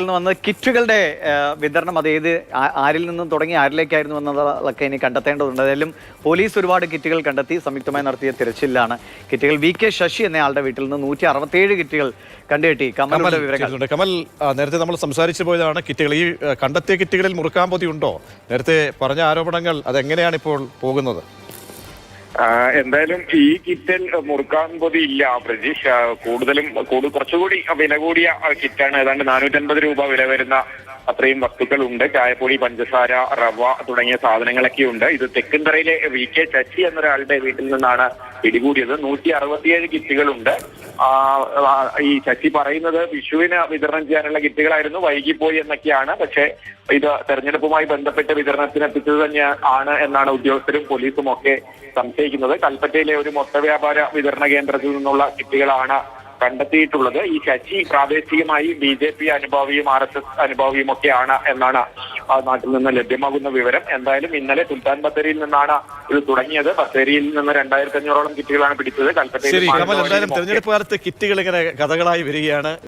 നിന്ന് വന്ന കിറ്റുകളുടെ വിതരണം അത് ഏത് ആരിൽ നിന്നും തുടങ്ങി ആരിലേക്കായിരുന്നു എന്നതൊക്കെ ഇനി കണ്ടെത്തേണ്ടതുണ്ട്. ഏതായാലും പോലീസ് ഒരുപാട് കിറ്റുകൾ കണ്ടെത്തി സംയുക്തമായി നടത്തിയ തിരച്ചിലാണ് കിറ്റുകൾ. വി കെ ശശി എന്നയാളുടെ വീട്ടിൽ നിന്ന് നൂറ്റി അറുപത്തിയേഴ് കിറ്റുകൾ കണ്ടുകെട്ടി. കമൽ കമലുടെ വിവരങ്ങൾ കമൽ നേരത്തെ നമ്മൾ സംസാരിച്ചു പോയതാണ് കിറ്റുകൾ. ഈ കണ്ടെത്തിയ കിറ്റുകളിൽ മുറുക്കാൻ ഉണ്ടോ? നേരത്തെ പറഞ്ഞ ആരോപണങ്ങൾ അതെങ്ങനെയാണ് ഇപ്പോൾ പോകുന്നത്? എന്തായാലും ഈ കിറ്റിൽ മുറുക്കാൻ പൊതി ഇല്ല. പ്രജീഷ് ആ, കൂടുതലും കൂടുതൽ കുറച്ചുകൂടി വില കൂടിയ കിറ്റാണ്. ഏതാണ്ട് നാനൂറ്റൻപത് രൂപ വില വരുന്ന അത്രയും വസ്തുക്കളുണ്ട്. ചായപ്പൊടി പഞ്ചസാര റവ തുടങ്ങിയ സാധനങ്ങളൊക്കെ ഉണ്ട് ഇത് തെക്കുംതറയിലെ വി കെ ശശി എന്നൊരാളുടെ വീട്ടിൽ നിന്നാണ് പിടികൂടിയത്. നൂറ്റി അറുപത്തിയേഴ് കിറ്റുകളുണ്ട് ഈ ശശി പറയുന്നത് വിഷുവിന് വിതരണം ചെയ്യാനുള്ള കിറ്റുകളായിരുന്നു. വൈകിപ്പോയി എന്നൊക്കെയാണ്. പക്ഷേ ഇത് തെരഞ്ഞെടുപ്പുമായി ബന്ധപ്പെട്ട് വിതരണത്തിന് എത്തിച്ചത് തന്നെ ആണ് എന്നാണ് ഉദ്യോഗസ്ഥരും പോലീസും ഒക്കെ സംശയിക്കുന്നത്. കൽപ്പറ്റയിലെ ഒരു മൊത്ത വ്യാപാര വിതരണ കേന്ദ്രത്തിൽ നിന്നുള്ള കിറ്റുകളാണ് കണ്ടെത്തിയിട്ടുള്ളത്. ഈ ശശി പ്രാദേശികമായി ബി ജെ പി അനുഭാവിയും ആർ എസ് എസ് അനുഭാവിയും ഒക്കെയാണ് എന്നാണ് ആ നാട്ടിൽ നിന്ന് ലഭ്യമാകുന്ന വിവരം. എന്തായാലും ഇന്നലെ സുൽത്താൻ ബത്തേരിയിൽ നിന്നാണ് ഇത് തുടങ്ങിയത്. ബത്തേരിയിൽ നിന്ന് രണ്ടായിരത്തി അഞ്ഞൂറോളം കിറ്റുകളാണ് പിടിച്ചത്. കൽപ്പറ്റയിൽ തെരഞ്ഞെടുപ്പ് കാലത്ത് കിറ്റുകൾ ഇങ്ങനെ കഥകളായി വരികയാണ്.